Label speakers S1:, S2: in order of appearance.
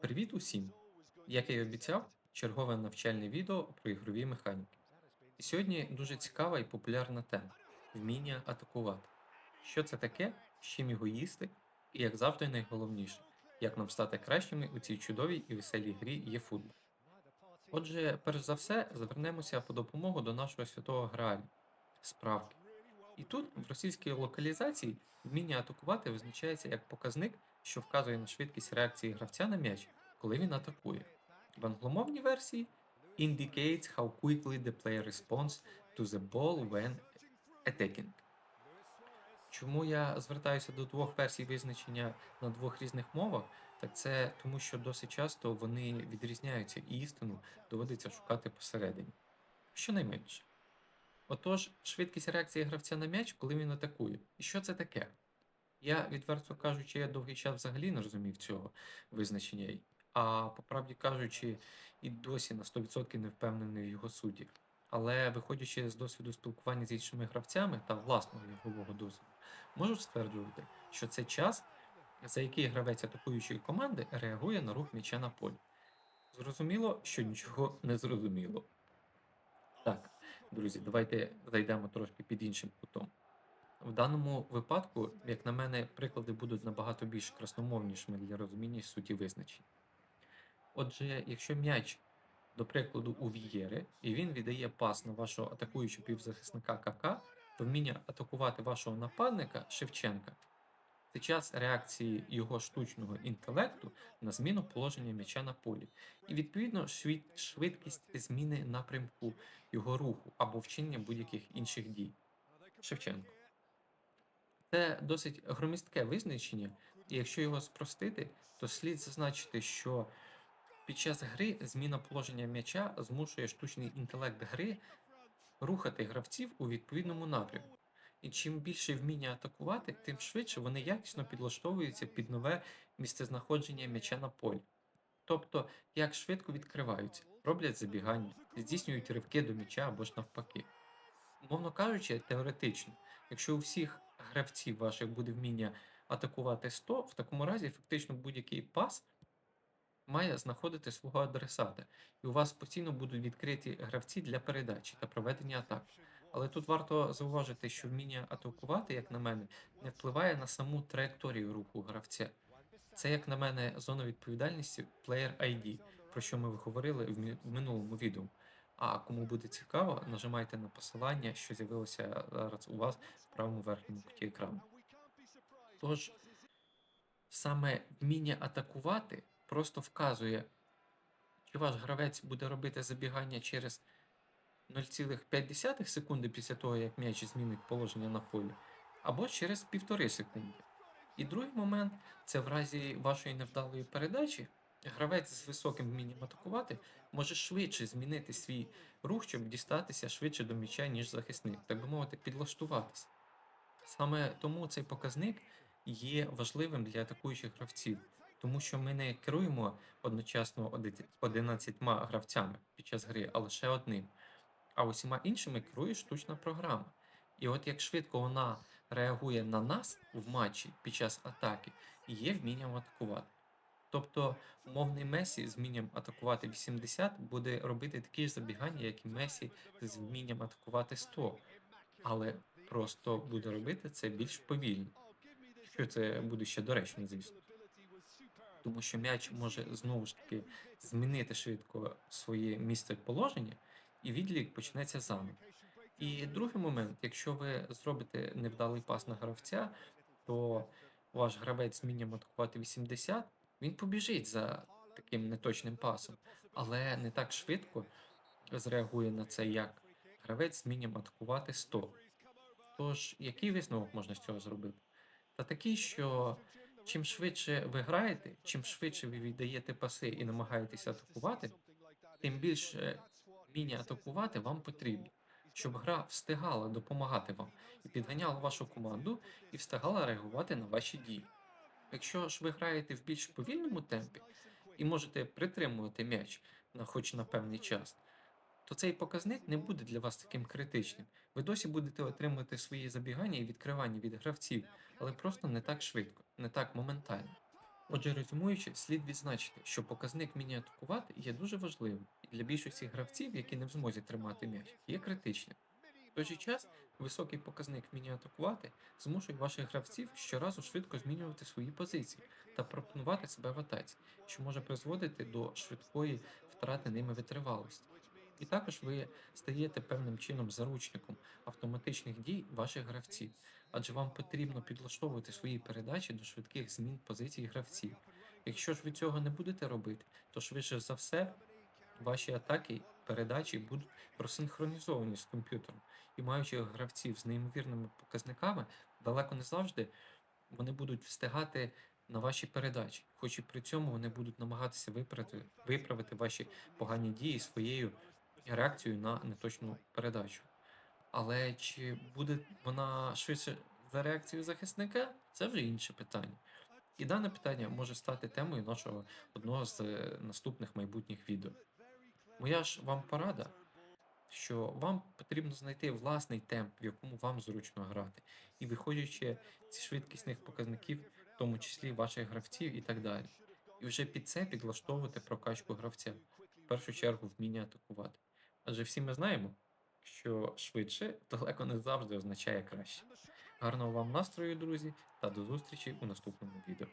S1: Привіт усім! Як я й обіцяв, чергове навчальне відео про ігрові механіки. І сьогодні дуже цікава і популярна тема вміння атакувати. Що це таке, з чим його їсти, і як завжди найголовніше, як нам стати кращими у цій чудовій і веселій грі є футбол. Отже, перш за все, звернемося по допомогу до нашого святого Граалю справки. І тут, в російській локалізації, вміння атакувати визначається як показник, що вказує на швидкість реакції гравця на м'яч, коли він атакує. В англомовній версії indicates how quickly the player responds to the ball when attacking. Чому я звертаюся до двох версій визначення на двох різних мовах, так це тому, що досить часто вони відрізняються і істину доводиться шукати посередині. Щонайменше. Отож, швидкість реакції гравця на м'яч, коли він атакує. І що це таке? Я, відверто кажучи, я довгий час взагалі не розумів цього визначення, а по правді кажучи, і досі на 100% не впевнений в його суді. Але виходячи з досвіду спілкування з іншими гравцями та власного ігрового досвіду, можу стверджувати, що це час, за який гравець атакуючої команди реагує на рух м'яча на полі. Зрозуміло, що нічого не зрозуміло. Так, друзі, давайте зайдемо трошки під іншим кутом. В даному випадку, як на мене, приклади будуть набагато більш красномовнішими для розуміння суті визначень. Отже, якщо м'яч, до прикладу, у Вієри, і він віддає пас на вашого атакуючого півзахисника КК, то вміння атакувати вашого нападника Шевченка це час реакції його штучного інтелекту на зміну положення м'яча на полі, і відповідно швидкість зміни напрямку його руху або вчинення будь-яких інших дій. Шевченко. Це досить громістке визначення, і якщо його спростити, то слід зазначити, що під час гри зміна положення м'яча змушує штучний інтелект гри рухати гравців у відповідному напрямку. І чим більше вміння атакувати, тим швидше вони якісно підлаштовуються під нове місцезнаходження м'яча на полі. Тобто, як швидко відкриваються, роблять забігання, здійснюють ривки до м'яча або ж навпаки. Умовно кажучи, теоретично, якщо у всіх гравців ваших буде вміння атакувати 100, в такому разі фактично будь-який пас має знаходити свого адресата, і у вас постійно будуть відкриті гравці для передачі та проведення атак. Але тут варто зауважити, що вміння атакувати, як на мене, не впливає на саму траєкторію руху гравця. Це, як на мене, зона відповідальності Player ID, про що ми говорили в минулому відео. А кому буде цікаво, нажимайте на посилання, що з'явилося зараз у вас в правому верхньому куті екрану. Тож, саме вміння атакувати просто вказує, чи ваш гравець буде робити забігання через 0,5 секунди після того, як м'яч змінить положення на полі, або через 1,5 секунди. І другий момент це в разі вашої невдалої передачі. Гравець з високим вмінням атакувати може швидше змінити свій рух, щоб дістатися швидше до м'яча, ніж захисник, так би мовити, підлаштуватися. Саме тому цей показник є важливим для атакуючих гравців, тому що ми не керуємо одночасно 11 гравцями під час гри, а лише одним. А усіма іншими керує штучна програма. І от як швидко вона реагує на нас в матчі під час атаки, є вмінням атакувати. Тобто умовний Месі з вмінням атакувати 80 буде робити такі ж забігання, як і Месі з вмінням атакувати 100, але просто буде робити це більш повільно. Що це буде ще доречно, звісно. Тому що м'яч може знову ж таки змінити швидко своє місце положення, і відлік почнеться заново. І другий момент, якщо ви зробите невдалий пас на гравця, то ваш гравець з вмінням атакувати 80, він побіжить за таким неточним пасом, але не так швидко зреагує на це, як гравець з вмінням атакувати 100. Тож, який висновок можна з цього зробити? Та такий, що чим швидше ви граєте, чим швидше ви віддаєте паси і намагаєтеся атакувати, тим більше вміння атакувати вам потрібно, щоб гра встигала допомагати вам і підганяла вашу команду і встигала реагувати на ваші дії. Якщо ж ви граєте в більш повільному темпі і можете притримувати м'яч на хоч на певний час, то цей показник не буде для вас таким критичним. Ви досі будете отримувати свої забігання і відкривання від гравців, але просто не так швидко, не так моментально. Отже, резюмуючи, слід відзначити, що показник вміння атакувати є дуже важливим для більшості гравців, які не в змозі тримати м'яч, є критичним. В той же час високий показник вміння атакувати змушує ваших гравців щоразу швидко змінювати свої позиції та пропонувати себе в атаці, що може призводити до швидкої втрати ними витривалості. І також ви стаєте певним чином заручником автоматичних дій ваших гравців, адже вам потрібно підлаштовувати свої передачі до швидких змін позицій гравців. Якщо ж ви цього не будете робити, то швидше за все ваші атаки, передачі будуть просинхронізовані з комп'ютером, і маючи гравців з неймовірними показниками, далеко не завжди вони будуть встигати на ваші передачі, хоч і при цьому вони будуть намагатися виправити, виправити ваші погані дії своєю реакцією на неточну передачу. Але чи буде вона швидше за реакцією захисника, це вже інше питання. І дане питання може стати темою нашого одного з е, наступних майбутніх відео. Моя ж вам порада, що вам потрібно знайти власний темп, в якому вам зручно грати, і виходячи зі швидкісних показників, в тому числі ваших гравців і так далі. І вже під це підлаштовувати прокачку гравця, в першу чергу вміння атакувати. Адже всі ми знаємо, що швидше далеко не завжди означає краще. Гарного вам настрою, друзі, та до зустрічі у наступному відео.